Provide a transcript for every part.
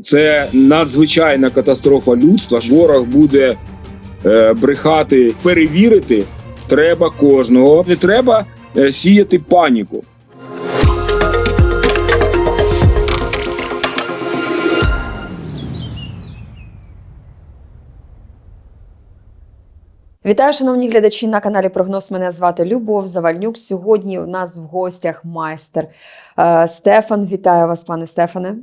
Це надзвичайна катастрофа людства. Ворог буде е, брехати, перевірити треба кожного. Не треба е, сіяти паніку. Вітаю, шановні глядачі на каналі Прогноз. Мене звати Любов Завальнюк. Сьогодні у нас в гостях майстер е, Стефан. Вітаю вас, пане Стефане.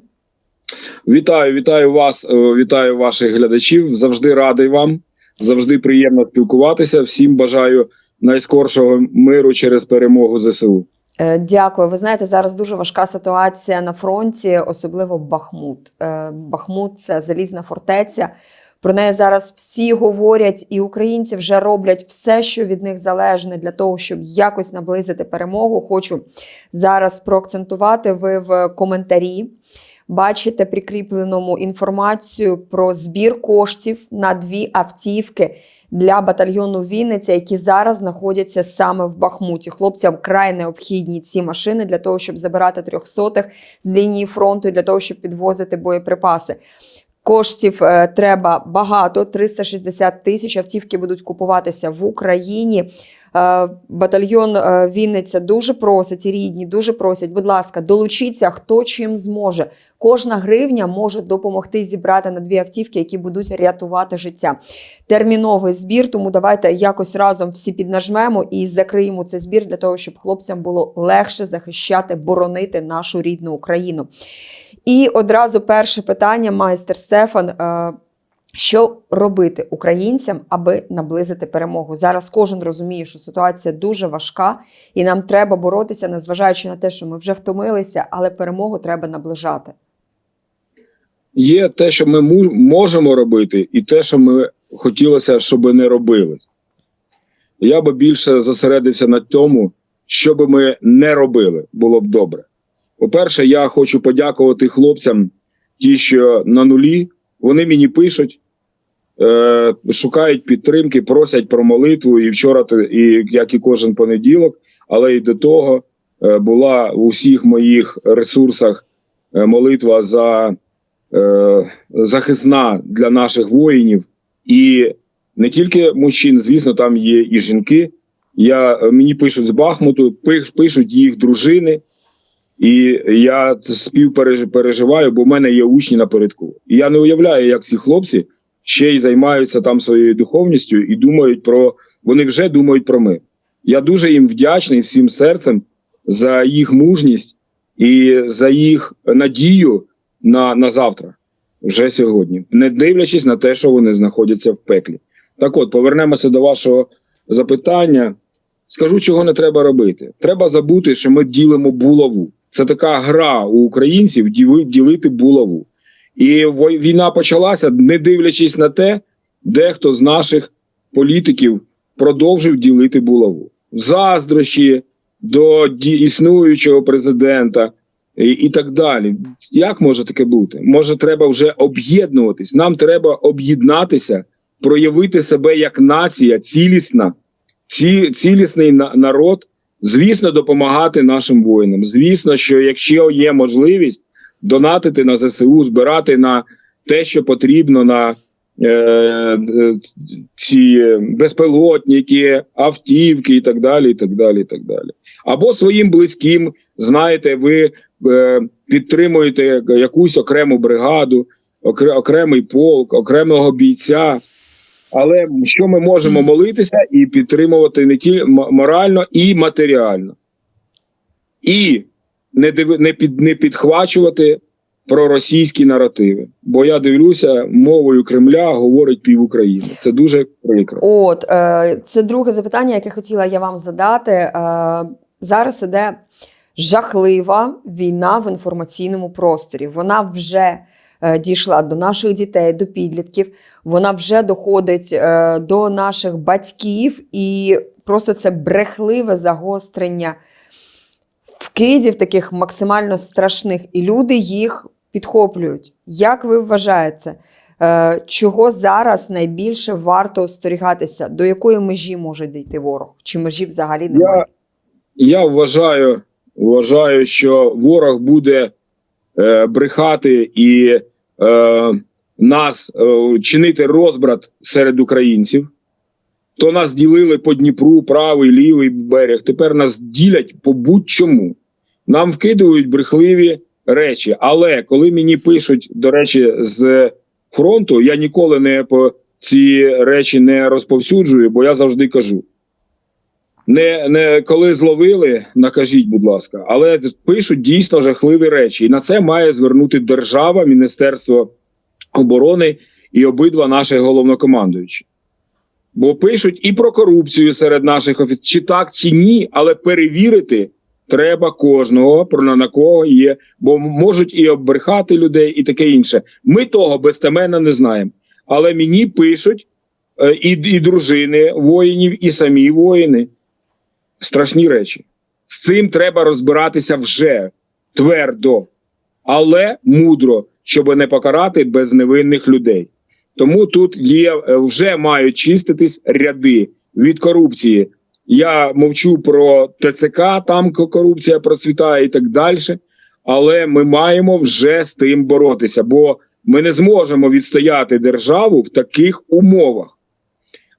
Вітаю, вітаю вас, е, вітаю ваших глядачів. Завжди радий вам. Завжди приємно спілкуватися. Всім бажаю найскоршого миру через перемогу ЗСУ. Е, Дякую. Ви знаєте, зараз дуже важка ситуація на фронті, особливо Бахмут. Е, Бахмут це залізна фортеця. Про неї зараз всі говорять, і українці вже роблять все, що від них залежне для того, щоб якось наблизити перемогу. Хочу зараз проакцентувати. Ви в коментарі бачите прикріпленому інформацію про збір коштів на дві автівки для батальйону Вінниця, які зараз знаходяться саме в Бахмуті. Хлопцям край необхідні ці машини для того, щоб забирати трьохсотих з лінії фронту, для того, щоб підвозити боєприпаси. Коштів е, треба багато 360 тисяч. Автівки будуть купуватися в Україні. Е, батальйон е, Вінниця дуже просить, і рідні дуже просять. Будь ласка, долучіться, хто чим зможе. Кожна гривня може допомогти зібрати на дві автівки, які будуть рятувати життя. Терміновий збір. Тому давайте якось разом всі піднажмемо і закриємо цей збір для того, щоб хлопцям було легше захищати, боронити нашу рідну Україну. І одразу перше питання, майстер Стефан. Що робити українцям, аби наблизити перемогу? Зараз кожен розуміє, що ситуація дуже важка, і нам треба боротися, незважаючи на те, що ми вже втомилися, але перемогу треба наближати. Є те, що ми можемо робити, і те, що ми хотілося, щоб не робили. Я би більше зосередився на тому, що би ми не робили, було б добре. По-перше, я хочу подякувати хлопцям, ті, що на нулі, вони мені пишуть, е, шукають підтримки, просять про молитву. І вчора, і як і кожен понеділок, але і до того е, була у всіх моїх ресурсах е, молитва за захисна для наших воїнів, і не тільки мужчин, звісно, там є і жінки. Я, мені пишуть з Бахмуту, пишуть їх дружини, і я співпереживаю, бо в мене є учні напередку. І я не уявляю, як ці хлопці ще й займаються там своєю духовністю і думають про вони вже думають про мир. Я дуже їм вдячний всім серцем за їх мужність і за їх надію на, на завтра, вже сьогодні, не дивлячись на те, що вони знаходяться в пеклі. Так от, повернемося до вашого запитання. Скажу, чого не треба робити. Треба забути, що ми ділимо булаву. Це така гра у українців діли- ділити булаву. І війна почалася, не дивлячись на те, дехто з наших політиків продовжив ділити булаву. Заздрощі до існуючого президента і, і так далі. Як може таке бути? Може, треба вже об'єднуватись. Нам треба об'єднатися, проявити себе як нація, цілісна, ці, цілісний на- народ. Звісно, допомагати нашим воїнам. Звісно, що якщо є можливість донатити на ЗСУ, збирати на те, що потрібно на е, е, ці безпілотники, автівки і так далі. і так далі, і так далі. Або своїм близьким, знаєте, ви е, підтримуєте якусь окрему бригаду, окре- окремий полк, окремого бійця. Але що ми можемо молитися і підтримувати не тільки морально і матеріально, і не диви, не, під, не підхвачувати проросійські наративи. Бо я дивлюся, мовою Кремля говорить пів України. Це дуже прикро. От е, це друге запитання, яке хотіла я вам задати. Е, зараз іде жахлива війна в інформаційному просторі. Вона вже е, дійшла до наших дітей, до підлітків. Вона вже доходить е, до наших батьків, і просто це брехливе загострення вкидів таких максимально страшних, і люди їх підхоплюють. Як ви вважаєте? Е, Чого зараз найбільше варто остерігатися? До якої межі може дійти ворог? Чи межі взагалі немає? Я вважаю, вважаю, що ворог буде е, брехати і е, нас е, чинити розбрат серед українців. То нас ділили по Дніпру, правий, лівий берег. Тепер нас ділять по будь-чому. Нам вкидують брехливі речі. Але коли мені пишуть, до речі, з фронту, я ніколи не по ці речі не розповсюджую, бо я завжди кажу: не, не коли зловили, накажіть, будь ласка, але пишуть дійсно жахливі речі, і на це має звернути держава, Міністерство оборони і обидва наші головнокомандуючі. Бо пишуть і про корупцію серед наших офіцерів, чи так, чи ні, але перевірити треба кожного, про на- кого є, бо можуть і оббрехати людей, і таке інше. Ми того безтеменно не знаємо. Але мені пишуть е, і, і дружини воїнів, і самі воїни. Страшні речі. З цим треба розбиратися вже твердо, але мудро, щоб не покарати безневинних людей. Тому тут є е, вже мають чиститись ряди від корупції. Я мовчу про ТЦК, там корупція процвітає і так далі. Але ми маємо вже з тим боротися, бо ми не зможемо відстояти державу в таких умовах.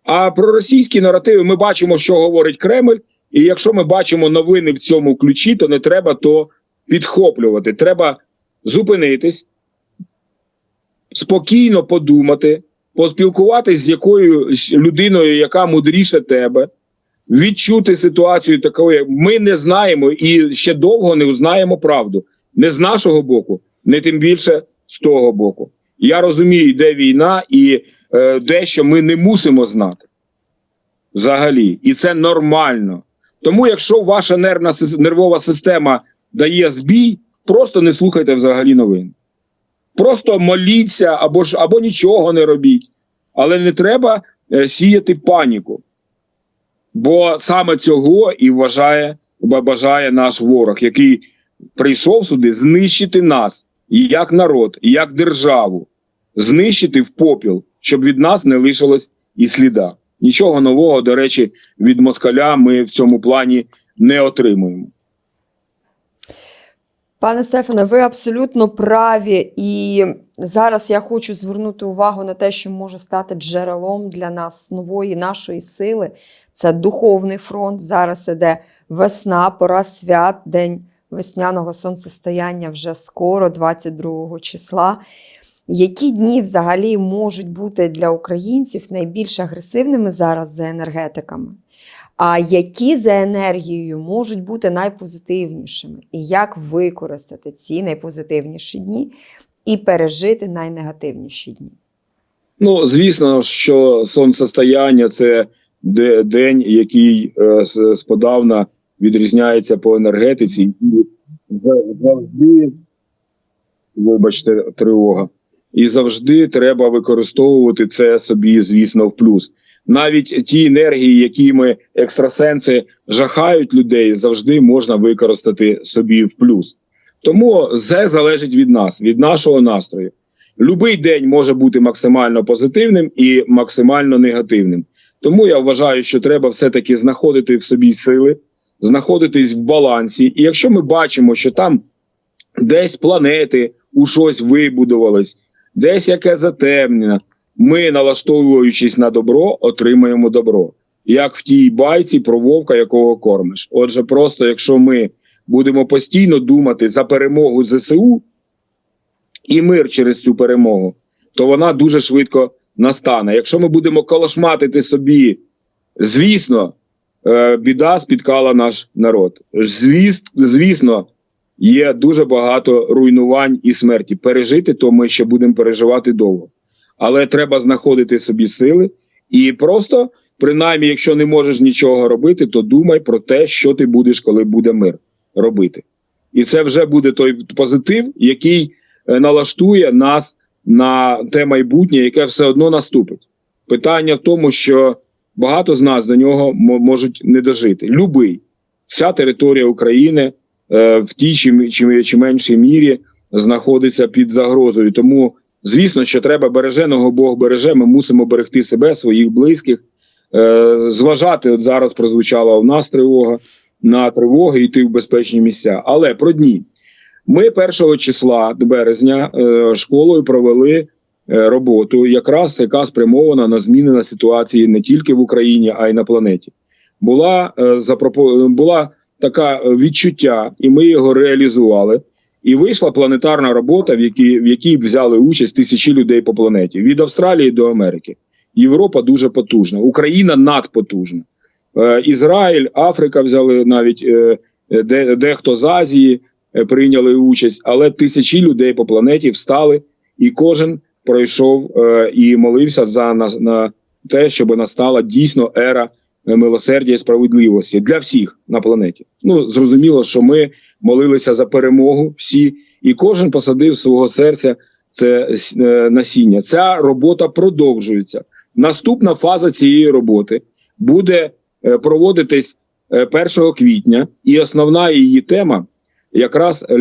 А про російські наративи ми бачимо, що говорить Кремль. І якщо ми бачимо новини в цьому ключі, то не треба то підхоплювати. Треба зупинитись, спокійно подумати, поспілкуватись з якоюсь людиною, яка мудріше тебе, відчути ситуацію такою. Ми не знаємо і ще довго не узнаємо правду. Не з нашого боку, не тим більше з того боку. Я розумію, де війна, і е, дещо ми не мусимо знати взагалі. І це нормально. Тому, якщо ваша нервна нервова система дає збій, просто не слухайте взагалі новин. Просто моліться або ж або нічого не робіть. Але не треба е, сіяти паніку. Бо саме цього і вважає, ба- бажає наш ворог, який прийшов сюди знищити нас як народ, як державу, знищити в попіл, щоб від нас не лишилось і сліда. Нічого нового, до речі, від москаля ми в цьому плані не отримуємо. Пане Стефане, ви абсолютно праві. І зараз я хочу звернути увагу на те, що може стати джерелом для нас нової нашої сили. Це духовний фронт. Зараз іде весна, пора свят, день весняного сонцестояння вже скоро, 22 числа. Які дні взагалі можуть бути для українців найбільш агресивними зараз за енергетиками? А які за енергією можуть бути найпозитивнішими? І як використати ці найпозитивніші дні і пережити найнегативніші дні? Ну, звісно, що сонцестояння це день, який е, сподавна відрізняється по енергетиці. І завжди, вибачте, тривога. І завжди треба використовувати це собі, звісно, в плюс. Навіть ті енергії, якими екстрасенси жахають людей, завжди можна використати собі в плюс. Тому це залежить від нас, від нашого настрою. Любий день може бути максимально позитивним і максимально негативним. Тому я вважаю, що треба все-таки знаходити в собі сили, знаходитись в балансі. І якщо ми бачимо, що там десь планети у щось вибудувались, десь яке затемнення, ми, налаштовуючись на добро, отримаємо добро. Як в тій байці про вовка, якого кормиш. Отже, просто якщо ми будемо постійно думати за перемогу ЗСУ і мир через цю перемогу, то вона дуже швидко настане. Якщо ми будемо колошматити собі, звісно, е, біда спіткала наш народ. Звісно, є дуже багато руйнувань і смерті. Пережити, то ми ще будемо переживати довго. Але треба знаходити собі сили і просто, принаймні, якщо не можеш нічого робити, то думай про те, що ти будеш, коли буде мир робити. І це вже буде той позитив, який е, налаштує нас на те майбутнє, яке все одно наступить. Питання в тому, що багато з нас до нього мо- можуть не дожити. Любий, вся територія України е, в тій чи, чи, чи меншій мірі знаходиться під загрозою. Тому, звісно, що треба береженого Бог береже. Ми мусимо берегти себе, своїх близьких, е, зважати. От зараз прозвучала у нас тривога на тривоги, йти в безпечні місця. Але про дні. Ми 1 числа березня е, школою провели е, роботу, якраз яка спрямована на зміни на ситуації не тільки в Україні, а й на планеті. Була е, була така відчуття, і ми його реалізували. І вийшла планетарна робота, в якій, в якій взяли участь тисячі людей по планеті від Австралії до Америки. Європа дуже потужна, Україна надпотужна. Ізраїль, Африка взяли навіть е, де, дехто з Азії прийняли участь, але тисячі людей по планеті встали, і кожен пройшов е, і молився за на, на те, щоб настала дійсно ера е, милосердя і справедливості для всіх на планеті. Ну зрозуміло, що ми молилися за перемогу всі, і кожен посадив свого серця це е, насіння. Ця робота продовжується. Наступна фаза цієї роботи буде е, проводитись е, 1 квітня, і основна її тема якраз е,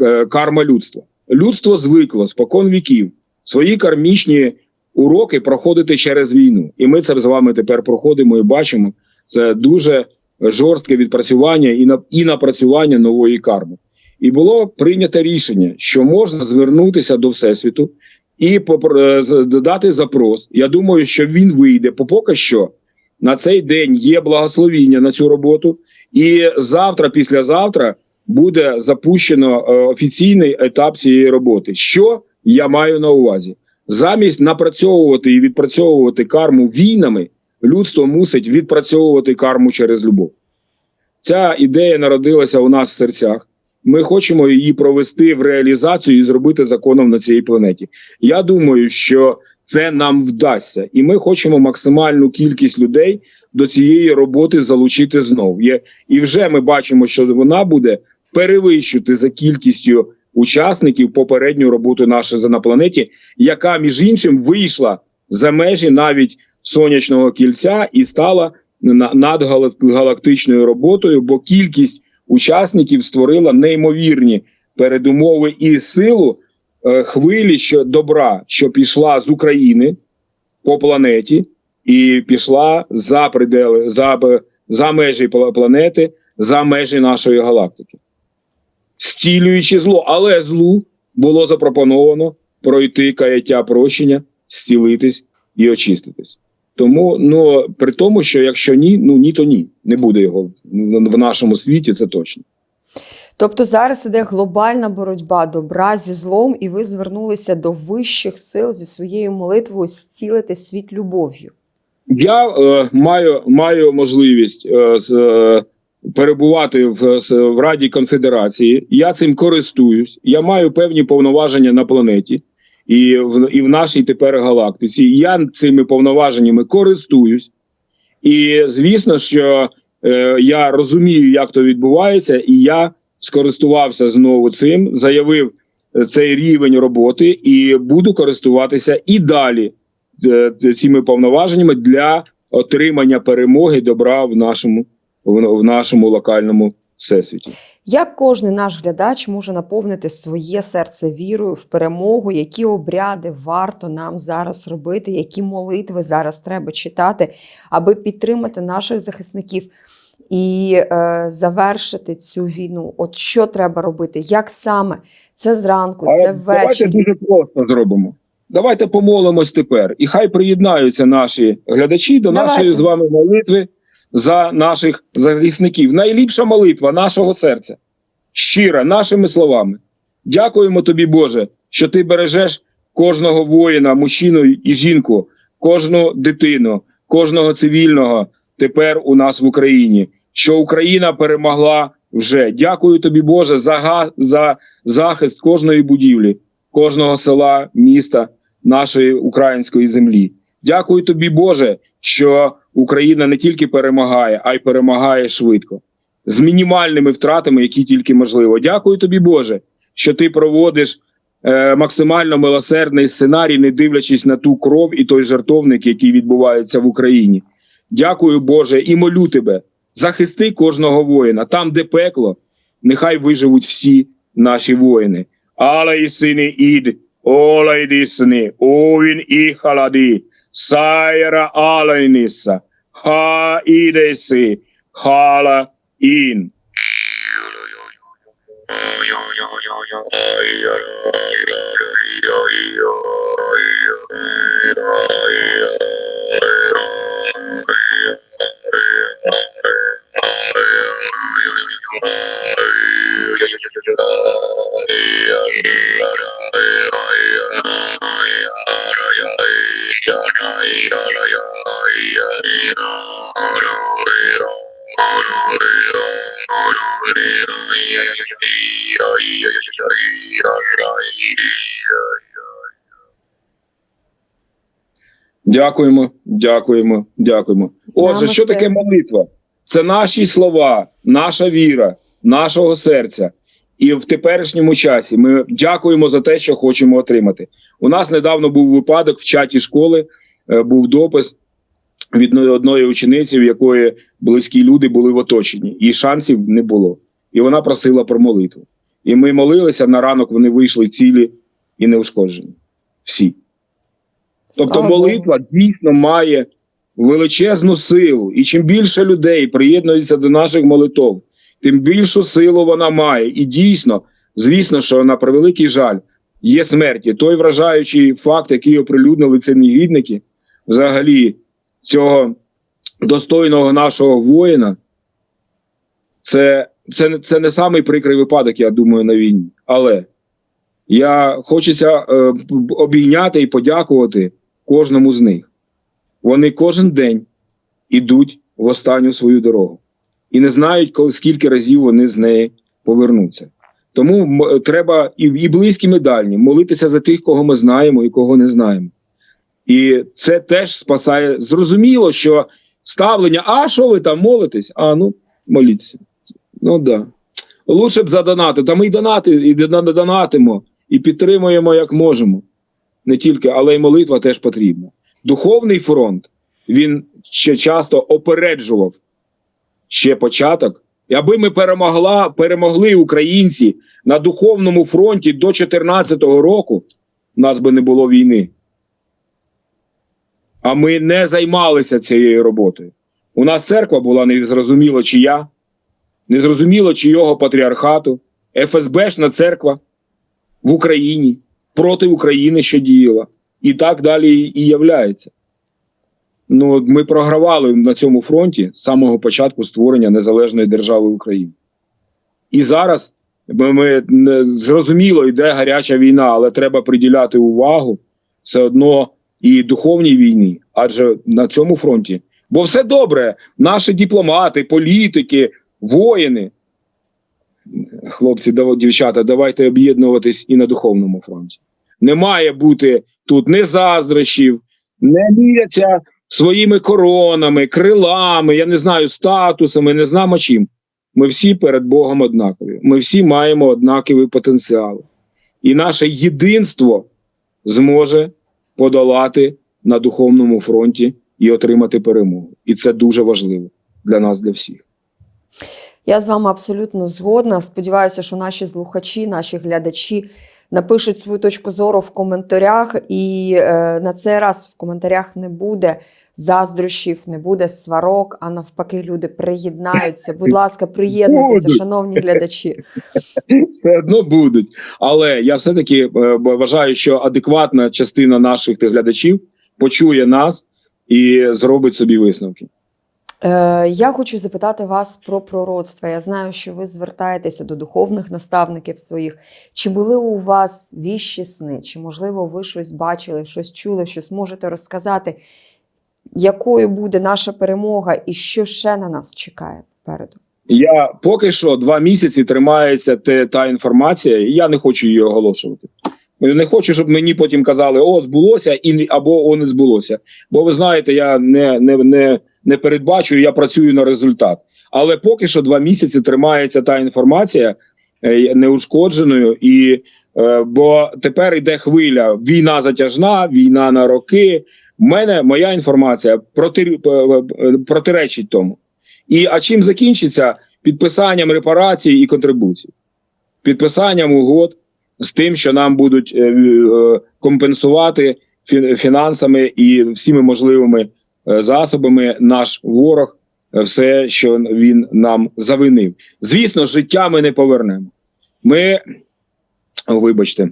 е, карма людства. Людство звикло спокон віків свої кармічні уроки проходити через війну, і ми це з вами тепер проходимо і бачимо. Це дуже жорстке відпрацювання і на і напрацювання нової карми. І було прийнято рішення, що можна звернутися до всесвіту і додати запрос. Я думаю, що він вийде. Поки що на цей день є благословіння на цю роботу, і завтра, післязавтра, буде запущено е, офіційний етап цієї роботи. Що я маю на увазі? Замість напрацьовувати і відпрацьовувати карму війнами, людство мусить відпрацьовувати карму через любов. Ця ідея народилася у нас в серцях. Ми хочемо її провести в реалізацію і зробити законом на цій планеті. Я думаю, що це нам вдасться, і ми хочемо максимальну кількість людей до цієї роботи залучити знов. І вже ми бачимо, що вона буде перевищувати за кількістю учасників попередню роботу нашої на планеті, яка між іншим вийшла за межі навіть сонячного кільця і стала на- надгалактичною роботою, бо кількість учасників створила неймовірні передумови і силу е, хвилі що добра, що пішла з України по планеті, і пішла за придели, за, за межі планети, за межі нашої галактики, зцілюючи зло, але злу було запропоновано пройти каяття прощення, зцілитись і очиститись. Тому ну при тому, що якщо ні, ну ні, то ні, не буде його в в нашому світі. Це точно. Тобто зараз іде глобальна боротьба добра зі злом, і ви звернулися до вищих сил зі своєю молитвою зцілити світ любов'ю. Я е, маю маю можливість е, з, е, перебувати в, в Раді Конфедерації. Я цим користуюсь. Я маю певні повноваження на планеті і в, і в нашій тепер галактиці. Я цими повноваженнями користуюсь. І звісно, що е, я розумію, як то відбувається, і я скористувався знову цим, заявив цей рівень роботи, і буду користуватися і далі е, цими повноваженнями для отримання перемоги добра в нашому в нашому локальному всесвіті. Як кожен наш глядач може наповнити своє серце вірою в перемогу, які обряди варто нам зараз робити, які молитви зараз треба читати, аби підтримати наших захисників і е, завершити цю війну? От що треба робити? Як саме? Це зранку, це давайте ввечері. дуже просто зробимо. Давайте помолимось тепер, і хай приєднаються наші глядачі до Давайте. нашої з вами молитви за наших захисників. Найліпша молитва нашого серця, щира, нашими словами. Дякуємо тобі, Боже, що ти бережеш кожного воїна, мужчину і жінку, кожну дитину, кожного цивільного тепер у нас в Україні. Що Україна перемогла вже. Дякую тобі, Боже, за, га- за захист кожної будівлі, кожного села, міста, нашої української землі. Дякую тобі, Боже, що Україна не тільки перемагає, а й перемагає швидко, з мінімальними втратами, які тільки можливо. Дякую тобі, Боже, що ти проводиш е, максимально милосердний сценарій, не дивлячись на ту кров і той жертовник, який відбувається в Україні. Дякую, Боже, і молю тебе. Захисти кожного воїна. Там, де пекло, нехай виживуть всі наші воїни. Але і сини ід, olaydisni, oin ihaladi, saira alainissa, ha idesi, hala in. Дякуємо, дякуємо, дякуємо. Отже, що таке молитва? Це наші слова, наша віра, нашого серця. І в теперішньому часі ми дякуємо за те, що хочемо отримати. У нас недавно був випадок в чаті школи, е, був допис від одної учениці, в якої близькі люди були в оточенні, і шансів не було. І вона просила про молитву. І ми молилися на ранок. Вони вийшли цілі і неушкоджені. Всі. Тобто молитва дійсно має величезну силу, і чим більше людей приєднується до наших молитов, тим більшу силу вона має. І дійсно, звісно, що на превеликий жаль є смерті. Той вражаючий факт, який оприлюднили ці негідники, взагалі цього достойного нашого воїна, це, це, це не самий прикрий випадок, я думаю, на війні. Але я хочеться е, обійняти і подякувати кожному з них. Вони кожен день ідуть в останню свою дорогу і не знають, коли, скільки разів вони з неї повернуться. Тому м- треба і, і близьким, і дальнім молитися за тих, кого ми знаємо і кого не знаємо. І це теж спасає. Зрозуміло, що ставлення, а що ви там молитесь? А ну моліться. Ну да. Лучше б задонати. Та ми й донати, і дона- донатимо, і підтримуємо як можемо. Не тільки, але й молитва теж потрібна. Духовний фронт він ще часто опереджував ще початок. І аби ми перемогла, перемогли українці на духовному фронті до 2014 року, у нас би не було війни. А ми не займалися цією роботою. У нас церква була незрозуміло чия, незрозуміло чийого патріархату, ФСБшна церква в Україні проти України, що діяла, і так далі і являється. Ну, ми програвали на цьому фронті з самого початку створення незалежної держави України. І зараз ми, зрозуміло, йде гаряча війна, але треба приділяти увагу все одно і духовній війні, адже на цьому фронті. Бо все добре, наші дипломати, політики, воїни. Хлопці, дівчата, давайте об'єднуватись і на духовному фронті. Не має бути тут не заздрощів, не міряться своїми коронами, крилами, я не знаю, статусами, не знаємо чим. Ми всі перед Богом однакові. Ми всі маємо однакові потенціали. І наше єдинство зможе подолати на духовному фронті і отримати перемогу. І це дуже важливо для нас, для всіх. Я з вами абсолютно згодна. Сподіваюся, що наші слухачі, наші глядачі напишуть свою точку зору в коментарях, і е, на цей раз в коментарях не буде заздрощів, не буде сварок, а навпаки, люди приєднаються. Будь ласка, приєднуйтеся, Будуть. шановні глядачі. Все одно будуть. Але я все-таки е, вважаю, що адекватна частина наших глядачів почує нас і зробить собі висновки. Е, я хочу запитати вас про пророцтва. Я знаю, що ви звертаєтеся до духовних наставників своїх. Чи були у вас віщі сни? Чи, можливо, ви щось бачили, щось чули, щось можете розказати, якою буде наша перемога і що ще на нас чекає попереду? Я поки що два місяці тримається те, та інформація, і я не хочу її оголошувати. Не хочу, щоб мені потім казали, о, збулося, і або о, не збулося. Бо ви знаєте, я не, не, не, не передбачую, я працюю на результат. Але поки що два місяці тримається та інформація е, неушкодженою, і е, бо тепер йде хвиля: війна затяжна, війна на роки. В мене моя інформація проти, е, протиречить тому. І а чим закінчиться підписанням репарацій і контрибуцій, підписанням угод з тим, що нам будуть компенсувати фі- фінансами і всіми можливими засобами наш ворог, е, все, що він нам завинив. Звісно, життя ми не повернемо. Ми Вибачте.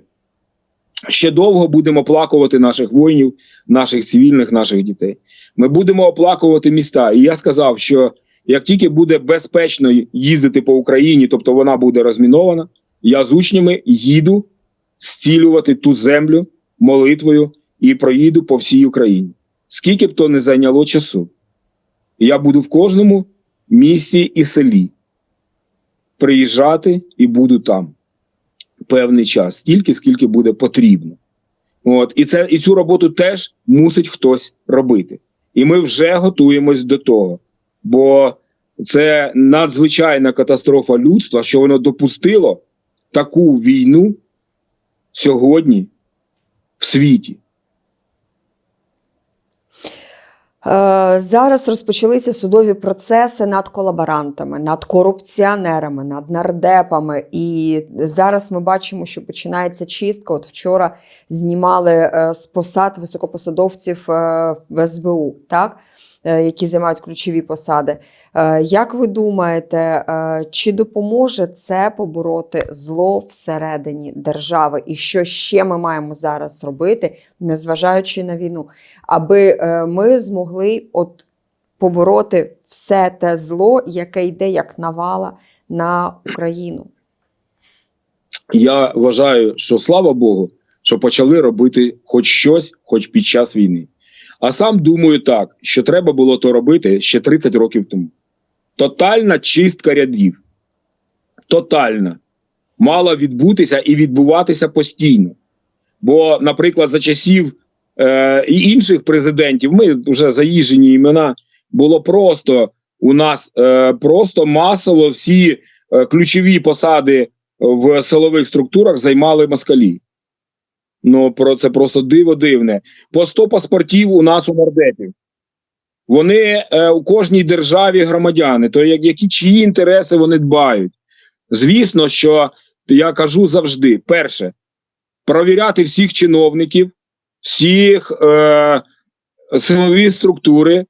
Ще довго будемо оплакувати наших воїнів, наших цивільних, наших дітей. Ми будемо оплакувати міста. І я сказав, що як тільки буде безпечно їздити по Україні, тобто вона буде розмінована, я з учнями їду зцілювати ту землю молитвою і проїду по всій Україні. Скільки б то не зайняло часу, я буду в кожному місті і селі приїжджати і буду там певний час, стільки, скільки буде потрібно. От, і, це, і цю роботу теж мусить хтось робити. І ми вже готуємось до того. Бо це надзвичайна катастрофа людства, що воно допустило таку війну сьогодні в світі. Е, Зараз розпочалися судові процеси над колаборантами, над корупціонерами, над нардепами. І зараз ми бачимо, що починається чистка. От вчора знімали е, з посад високопосадовців е, в СБУ, так? Е, які займають ключові посади. Е, Як ви думаєте, е, чи допоможе це побороти зло всередині держави? І що ще ми маємо зараз робити, незважаючи на війну, аби ми змогли от побороти все те зло, яке йде як навала на Україну? Я вважаю, що слава Богу, що почали робити хоч щось, хоч під час війни. А сам думаю так, що треба було то робити ще 30 років тому. Тотальна чистка рядів. Тотальна. Мала відбутися і відбуватися постійно. Бо, наприклад, за часів е, і інших президентів, ми вже заїжджені імена, було просто у нас е, просто масово всі е, ключові посади в силових структурах займали москалі. Ну, про це просто диво дивне. По 100 паспортів у нас у нардепів. Вони е, у кожній державі громадяни, то як, які чиї інтереси вони дбають. Звісно, що я кажу завжди: перше, провіряти всіх чиновників, всіх е, силові структури,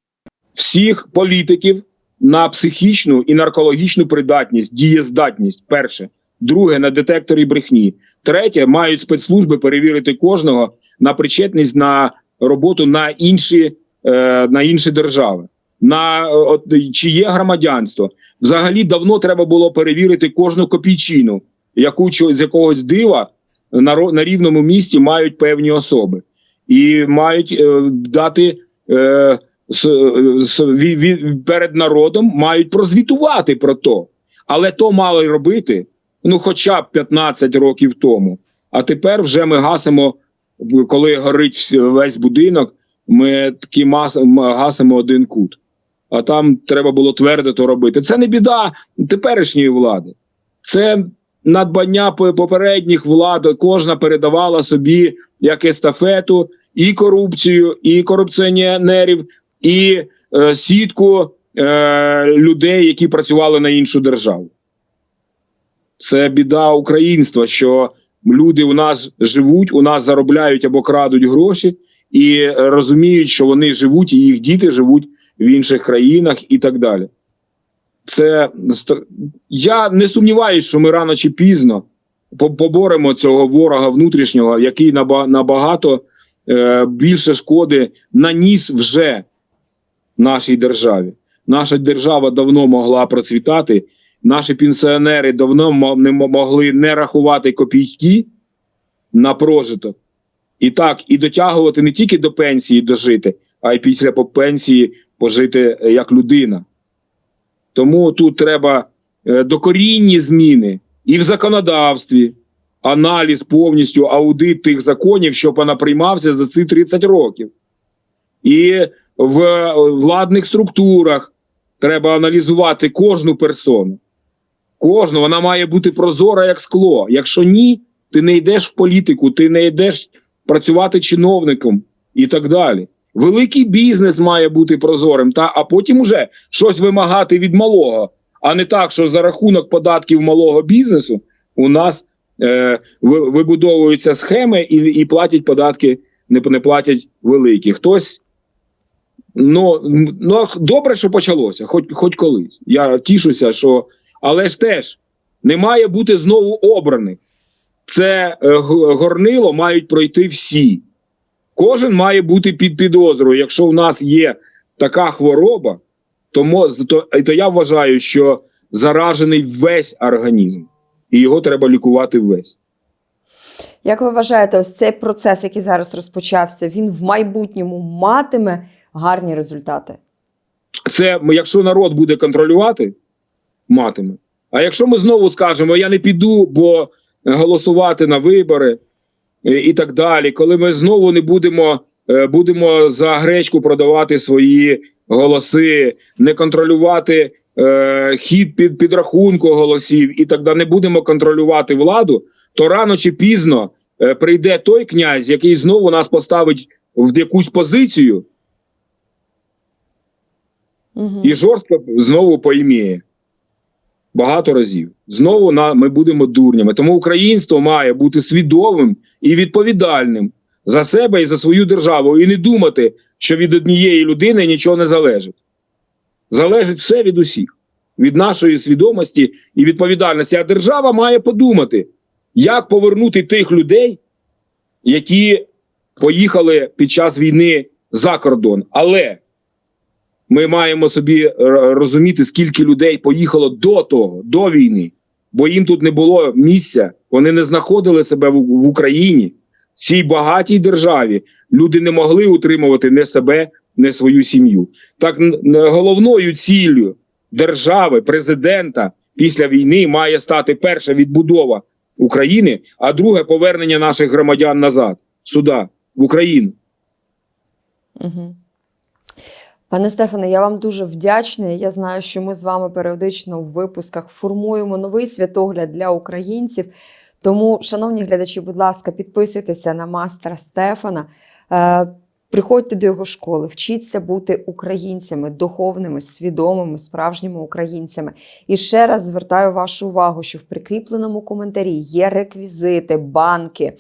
всіх політиків на психічну і наркологічну придатність, дієздатність. Перше. Друге на детекторі брехні. Третє, мають спецслужби перевірити кожного на причетність на роботу на інші, е, на інші держави, на е, от, чи є громадянство. Взагалі давно треба було перевірити кожну копійчину, яку з якогось дива на, на рівному місці мають певні особи, і мають е, дати. Е, с, с, ві- ві- перед народом мають прозвітувати про то. Але то мали робити ну, хоча б 15 років тому. А тепер вже ми гасимо, коли горить весь будинок, ми такі мас, гасимо один кут. А там треба було твердо то робити. Це не біда теперішньої влади. Це надбання попередніх влад. Кожна передавала собі як естафету і корупцію, і корупціонерів, і е, сітку е, людей, які працювали на іншу державу. Це біда українства, що люди у нас живуть, у нас заробляють або крадуть гроші, і е, розуміють, що вони живуть, і їх діти живуть в інших країнах і так далі. Це я не сумніваюся, що ми рано чи пізно поборемо цього ворога внутрішнього, який набагато е, більше шкоди наніс вже нашій державі. Наша держава давно могла процвітати. Наші пенсіонери давно не могли не рахувати копійки на прожиток. І так, і дотягувати не тільки до пенсії дожити, а й після по- пенсії пожити е, як людина. Тому тут треба е, докорінні зміни і в законодавстві, аналіз повністю аудит тих законів, що понаприймався за ці 30 років. І в е, владних структурах треба аналізувати кожну персону. Кожну, вона має бути прозора як скло. Якщо ні, ти не йдеш в політику, ти не йдеш працювати чиновником і так далі. Великий бізнес має бути прозорим, та а потім уже щось вимагати від малого, а не так, що за рахунок податків малого бізнесу у нас е, вибудовуються схеми і, і платять податки, не, не платять великі. Хтось. Ну, ну добре, що почалося, хоч, хоч колись. Я тішуся, що. Але ж теж не має бути знову обраних. це е, горнило мають пройти всі. Кожен має бути під підозрою. Якщо у нас є така хвороба, то, то, то я вважаю, що заражений весь організм, і його треба лікувати весь. Як ви вважаєте, ось цей процес, який зараз розпочався, він в майбутньому матиме гарні результати? Це якщо народ буде контролювати, матиме. А якщо ми знову скажемо, я не піду, бо голосувати на вибори е, і так далі, коли ми знову не будемо, е, будемо за гречку продавати свої голоси, не контролювати е, хід під підрахунку голосів і так далі, не будемо контролювати владу, то рано чи пізно е, прийде той князь, який знову нас поставить в якусь позицію, Угу. і жорстко знову поіміє. Багато разів. Знову на, ми будемо дурнями. Тому українство має бути свідомим і відповідальним за себе і за свою державу, і не думати, що від однієї людини нічого не залежить. Залежить все від усіх, від нашої свідомості і відповідальності. А держава має подумати, як повернути тих людей, які поїхали під час війни за кордон. Але ми маємо собі е, розуміти, скільки людей поїхало до того, до війни, бо їм тут не було місця, вони не знаходили себе в, Україні. В цій багатій державі люди не могли утримувати не себе, не свою сім'ю. Так головною ціллю держави, президента після війни має стати перша відбудова України, а друге повернення наших громадян назад, сюди, в Україну. Угу. Пане Стефане, я вам дуже вдячна. Я знаю, що ми з вами періодично в випусках формуємо новий святогляд для українців. Тому, шановні глядачі, будь ласка, підписуйтеся на мастера Стефана. Приходьте до його школи, вчіться бути українцями, духовними, свідомими, справжніми українцями. І ще раз звертаю вашу увагу, що в прикріпленому коментарі є реквізити, банки,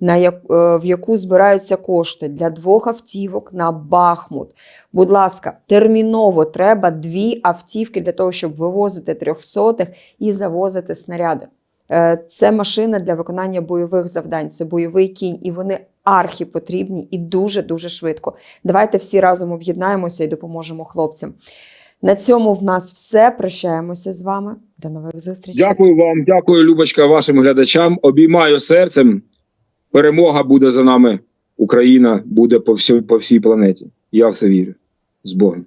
на як, е, в яку збираються кошти для двох автівок на Бахмут. Будь ласка, терміново треба дві автівки для того, щоб вивозити трьохсотих і завозити снаряди. Е, Це машина для виконання бойових завдань, це бойовий кінь, і вони архіпотрібні і дуже дуже швидко. Давайте всі разом об'єднаємося і допоможемо хлопцям. На цьому в нас все. Прощаємося з вами. До нових зустрічей. Дякую вам, дякую, Любочка, вашим глядачам. Обіймаю серцем. Перемога буде за нами. Україна буде по всій, по всій планеті. Я в це вірю. З Богом.